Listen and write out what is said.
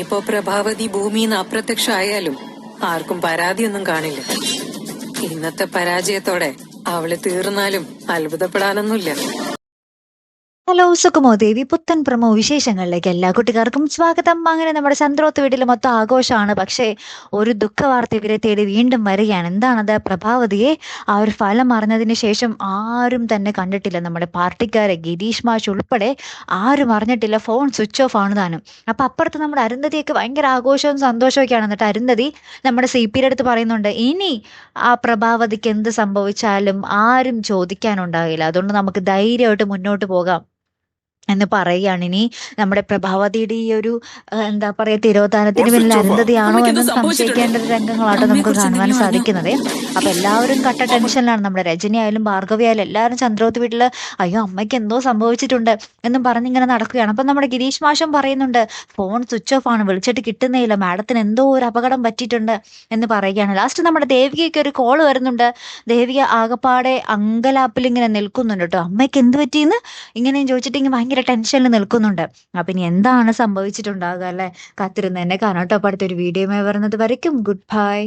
ഇനിയിപ്പോ പ്രഭാവതി ഭൂമിന്ന് അപ്രത്യക്ഷമായാലും ആർക്കും പരാതിയൊന്നും കാണില്ല. ഇന്നത്തെ പരാജയത്തോടെ അവൾ തീർന്നാലും അത്ഭുതപ്പെടാനൊന്നുമില്ല. ഹലോ സുഖമോ ദേവി പുത്തൻ പ്രമോ വിശേഷങ്ങളിലേക്ക് എല്ലാ കുട്ടികാർക്കും സ്വാഗതം. അങ്ങനെ നമ്മുടെ ചന്ദ്രോത്ത് വീട്ടിൽ മൊത്തം ആഘോഷമാണ്. പക്ഷേ ഒരു ദുഃഖവാർത്ത ഇവരെ തേടി വീണ്ടും വരികയാണ്. എന്താണത്? പ്രഭാവതിയെ ആ ഒരു ഫലം അറിഞ്ഞതിന് ശേഷം ആരും തന്നെ കണ്ടിട്ടില്ല. നമ്മുടെ പാർട്ടിക്കാരെ ഗിരീഷ് മാഷ് ഉൾപ്പെടെ ആരും അറിഞ്ഞിട്ടില്ല. ഫോൺ സ്വിച്ച് ഓഫ് ആണ് താനും. അപ്പൊ അപ്പുറത്ത് നമ്മുടെ അരുന്ധതിയൊക്കെ ഭയങ്കര ആഘോഷവും സന്തോഷമൊക്കെയാണ് എന്നിട്ട് അരുന്ധതി നമ്മുടെ സി പിയുടെ അടുത്ത് പറയുന്നുണ്ട് ഇനി ആ പ്രഭാവതിക്ക് എന്ത് സംഭവിച്ചാലും ആരും ചോദിക്കാനുണ്ടാകില്ല. അതുകൊണ്ട് നമുക്ക് ധൈര്യമായിട്ട് മുന്നോട്ട് പോകാം. എന്ന് പറയുകയാണ് ഇനി നമ്മുടെ പ്രഭാവതിയുടെ ഈ ഒരു എന്താ പറയാ തിരോധാനത്തിന് പിന്നിൽ അരുന്ധതിയാണോ എന്ന് സംശയിക്കേണ്ട ഒരു രംഗങ്ങളാട്ടോ നമുക്ക് കാണുവാൻ സാധിക്കുന്നത്. അപ്പൊ എല്ലാവരും കട്ട ടെൻഷനിലാണ്. നമ്മുടെ രജനി ആയാലും ഭാർഗവി ആയാലും എല്ലാവരും ചന്ദ്രോത്ത് വീട്ടിൽ അയ്യോ അമ്മയ്ക്ക് എന്തോ സംഭവിച്ചിട്ടുണ്ട് എന്നും പറഞ്ഞിങ്ങനെ നടക്കുകയാണ്. അപ്പൊ നമ്മുടെ ഗിരീഷ് മാഷം പറയുന്നുണ്ട് ഫോൺ സ്വിച്ച് ഓഫ് ആണ്. വിളിച്ചിട്ട് കിട്ടുന്നേയില്ല. മാഡത്തിന് എന്തോ ഒരു അപകടം പറ്റിയിട്ടുണ്ട് എന്ന് പറയുകയാണ്. ലാസ്റ്റ് നമ്മുടെ ദേവികയ്ക്ക് ഒരു കോൾ വരുന്നുണ്ട്. ദേവിക ആകപ്പാടെ അങ്കലാപ്പിൽ ഇങ്ങനെ നിൽക്കുന്നുണ്ട് കേട്ടോ. അമ്മയ്ക്ക് എന്ത് പറ്റിയെന്ന്? ഇങ്ങനെയും ചോദിച്ചിട്ട് ഇങ്ങനെ ഭയങ്കര ടെൻഷനിൽ നിൽക്കുന്നുണ്ട്. അപ്പൊ ഇനി എന്താണ് സംഭവിച്ചിട്ടുണ്ടാകുക അല്ലെ? കാത്തിരുന്ന് എന്നെ കാണാം കേട്ടോ അപ്പൊ അടുത്തൊരു വീഡിയോയുമായി വരുന്നത് വരയ്ക്കും. Good bye